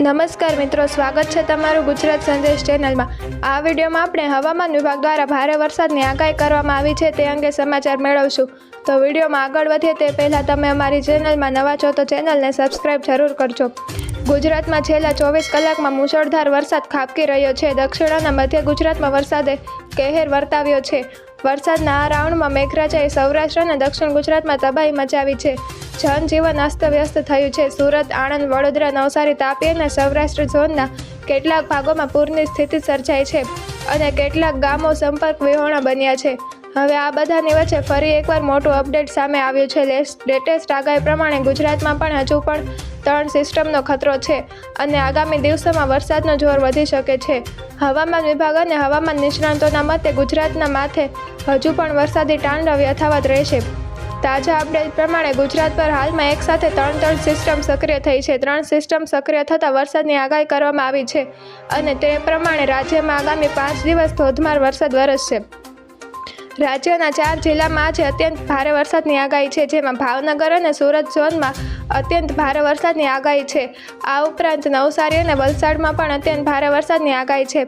નમસ્કાર મિત્રો, સ્વાગત છે તમારું ગુજરાત સંદેશ ચેનલમાં. આ વિડીયોમાં આપણે હવામાન વિભાગ દ્વારા ભારે વરસાદની આગાહી કરવામાં આવી છે, તે અંગે સમાચાર મેળવશું. તો વિડીયોમાં આગળ વધીએ તે પહેલાં તમે અમારી ચેનલમાં નવા છો, તો ચેનલને સબસ્ક્રાઇબ જરૂર કરજો. ગુજરાતમાં છેલ્લા ચોવીસ કલાકમાં મુશળધાર વરસાદ ખાબકી રહ્યો છે. દક્ષિણ અને મધ્ય ગુજરાતમાં વરસાદે કહેર વર્તાવ્યો છે. વરસાદના આ રાઉન્ડમાં મેઘરાજાએ સૌરાષ્ટ્ર અને દક્ષિણ ગુજરાતમાં તબાહી મચાવી છે. જનજીવન અસ્તવ્યસ્ત થયું છે. સુરત, આણંદ, વડોદરા, નવસારી, તાપી અને સૌરાષ્ટ્ર ઝોનના કેટલાક ભાગોમાં પૂરની સ્થિતિ સર્જાઈ છે અને કેટલાક ગામો સંપર્ક વિહોણા બન્યા છે. હવે આ બધાની વચ્ચે ફરી એકવાર મોટું અપડેટ સામે આવ્યું છે. લેટેસ્ટ આગાહી પ્રમાણે ગુજરાતમાં પણ હજુ પણ ત્રણ સિસ્ટમનો ખતરો છે અને આગામી દિવસોમાં વરસાદનો જોર વધી શકે છે. હવામાન વિભાગ અને હવામાન નિષ્ણાંતોના મતે ગુજરાતના માથે હજુ પણ વરસાદી તાંડવ યથાવત રહેશે. તાજા અપડેટ પ્રમાણે ગુજરાત પર હાલમાં એકસાથે ત્રણ ત્રણ સિસ્ટમ સક્રિય થઈ છે. ત્રણ સિસ્ટમ સક્રિય થતાં વરસાદની આગાહી કરવામાં આવી છે અને તે પ્રમાણે રાજ્યમાં આગામી પાંચ દિવસ ધોધમાર વરસાદ વરસશે. રાજ્યના ચાર જિલ્લામાં આજે અત્યંત ભારે વરસાદની આગાહી છે જેમાં ભાવનગર અને સુરત ઝોનમાં અત્યંત ભારે વરસાદની આગાહી છે. આ ઉપરાંત નવસારી અને વલસાડમાં પણ અત્યંત ભારે વરસાદની આગાહી છે.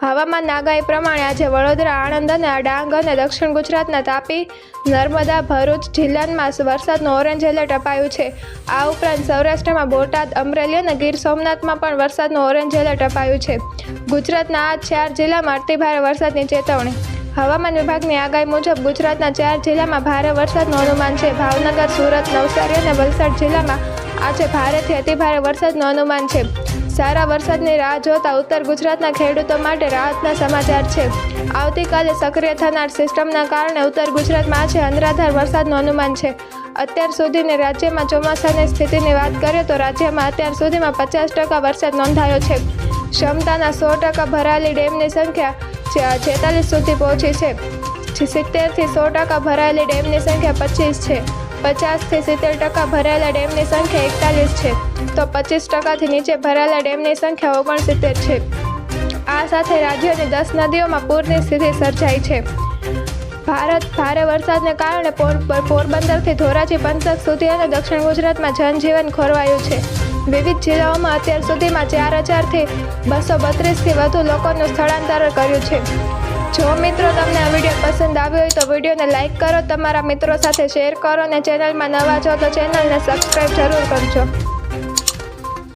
હવામાન આગાહી પ્રમાણે આજે વડોદરા, આણંદ અને ડાંગ અને દક્ષિણ ગુજરાતના તાપી, નર્મદા, ભરૂચ જિલ્લામાં વરસાદનું ઓરેન્જ એલર્ટ અપાયું છે. આ ઉપરાંત સૌરાષ્ટ્રમાં બોટાદ, અમરેલી અને ગીર સોમનાથમાં પણ વરસાદનું ઓરેન્જ એલર્ટ અપાયું છે. ગુજરાતના આ ચાર જિલ્લામાં અતિભારે વરસાદની ચેતવણી હવામાન વિભાગની આગાહી મુજબ ગુજરાતના ચાર જિલ્લામાં ભારે વરસાદનું અનુમાન છે. ભાવનગર, સુરત, નવસારી અને વલસાડ જિલ્લામાં આજે ભારેથી અતિભારે વરસાદનું અનુમાન છે. સારા વરસાદની રાહ જોતા ઉત્તર ગુજરાતના ખેડૂતો માટે રાહતના સમાચાર છે. આવતીકાલે સક્રિય થનાર સિસ્ટમના કારણે ઉત્તર ગુજરાતમાં આજે અનરાધાર વરસાદનું અનુમાન છે. અત્યાર સુધીની રાજ્યમાં ચોમાસાની સ્થિતિની વાત કરીએ તો રાજ્યમાં અત્યાર સુધીમાં પચાસ ટકા વરસાદ નોંધાયો છે. ક્ષમતાના સો ટકા ભરાયેલી ડેમની સંખ્યા છેતાલીસ સુધી પહોંચી છે. સિત્તેરથી સો ટકા ભરાયેલી ડેમની સંખ્યા પચીસ છે. પચાસથી સિત્તેર ટકા ભરાયેલા ડેમની સંખ્યા એકતાલીસ છે. તો પચીસ ટકાથી નીચે ભરાયેલા ડેમની સંખ્યા ઓગણસિત્તેર છે. આ સાથે રાજ્યની દસ નદીઓમાં પૂરની સ્થિતિ સર્જાઈ છે. ભારત ભારે વરસાદને કારણે પોર- પોરબંદરથી ધોરાજી, પંથક સુધી અને દક્ષિણ ગુજરાતમાં જનજીવન ખોરવાયું છે. વિવિધ જિલ્લાઓમાં અત્યાર સુધીમાં ચાર હજારથી બસો બત્રીસથી વધુ લોકોનું સ્થળાંતર કર્યું છે. જો મિત્રો તમને આ વીડિયો પસંદ આવ્યો હોય તો વિડીયોને લાઇક કરો, તમારા મિત્રો સાથે શેર કરો અને ચેનલમાં નવા છો તો ચેનલને સબસ્ક્રાઈબ જરૂર કરજો.